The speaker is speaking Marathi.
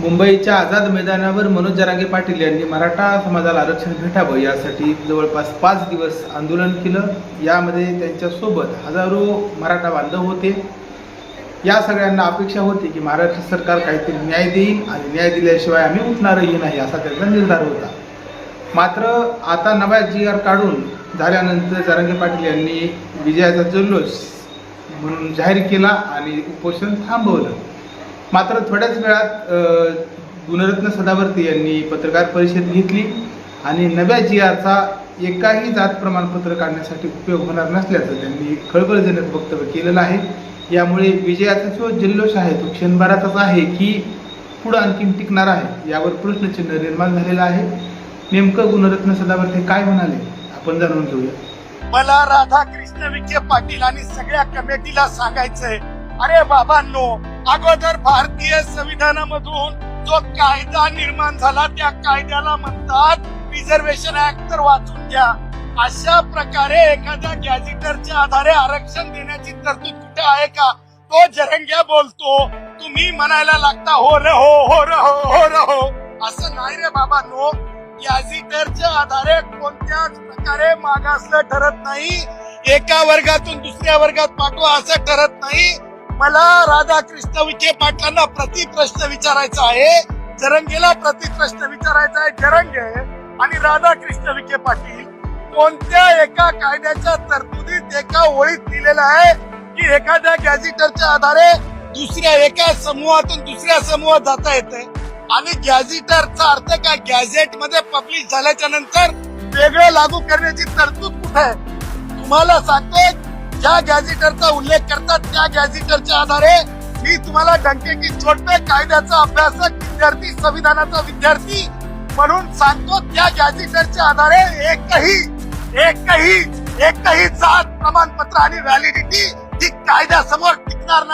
मुंबईच्या आझाद मैदानावर मनोज जरांगे पाटील यांनी मराठा समाजाला आरक्षण भेटावं यासाठी जवळपास पाच दिवस आंदोलन केलं. यामध्ये त्यांच्यासोबत हजारो मराठा बांधव होते. या सगळ्यांना अपेक्षा होती की महाराष्ट्र सरकार काहीतरी न्याय देईल आणि न्याय दिल्याशिवाय आम्ही उठणारही नाही असा त्यांचा निर्धार होता. मात्र आता नवा जी आर काढून झाल्यानंतर जरांगे पाटील यांनी विजयाचा जल्लोष म्हणून जाहीर केला आणि उपोषण थांबवलं. मात्र थोड्याच वेळात गुणरत्न सदावर्ती यांनी पत्रकार परिषद घेतली आणि नव्या जी आरचा एकाही जात प्रमाणपत्र काढण्यासाठी उपयोग होणार नसल्याचं त्यांनी खळबळजनक वक्तव्य केलेलं आहे. यामुळे विजयाचा जो जल्लोष आहे तो क्षणभराचाच आहे की पुढं आणखीन टिकणार आहे यावर प्रश्नचिन्ह निर्माण झालेलं आहे. नेमकं गुणरत्न सदावर्ते काय म्हणाले आपण जाणून घेऊया. मला राधाकृष्ण विखे पाटील आणि सगळ्या कमिटीला सांगायचंय. अरे बाबांनो अगोदर भारतीय संविधानामधून जो कायदा निर्माण झाला त्या कायद्याला म्हणतात रिझर्वेशन ऍक्ट तर वाचून घ्या. अशा प्रकारे एखाद्या गॅझेटरच्या आधारे आरक्षण देण्याची तरतूद कुठे आहे का? तो जरंग्या बोलतो तुम्ही म्हणायला लागता हो र हो हो र हो हो र हो. असं नाही रे बाबा नो. गॅझेटरच्या आधारे कोणत्याच प्रकारे मागासलं ठरत नाही. एका वर्गातून दुसऱ्या वर्गात पाठवा असं ठरत नाही. मला राधाकृष्ण विखे पाटलांना प्रति प्रश्न विचारायचा आहे. जरंगेला प्रति प्रश्न विचारायचा आहे जरंगे आणि राधाकृष्ण विखे पाटील. कोणत्या एका कायद्याच्या तरतुदीत एका ओळीत लिहिलेलं आहे की एखाद्या गॅझेटरच्या आधारे दुसऱ्या एका समूहातून दुसऱ्या समूहात जाता येते? आणि गॅझेटरचा अर्थ काय? गॅझेटमध्ये पब्लिश झाल्याच्यानंतर वेगळं लागू करण्याची तरतूद कुठे आहे? तुम्हाला सांगतोय ज्या गॅझेटरचा उल्लेख करतात त्या गॅझेटरच्या आधारे मी तुम्हाला डंकेकी छोटे कायद्याचा अभ्यासक विद्यार्थी संविधानाचा विद्यार्थी म्हणून सांगतो त्या गॅझेटरच्या आधारे एकही एकही एकही जात प्रमाणपत्र आणि व्हॅलिडिटी ही कायद्यासमोर टिकणार नाही.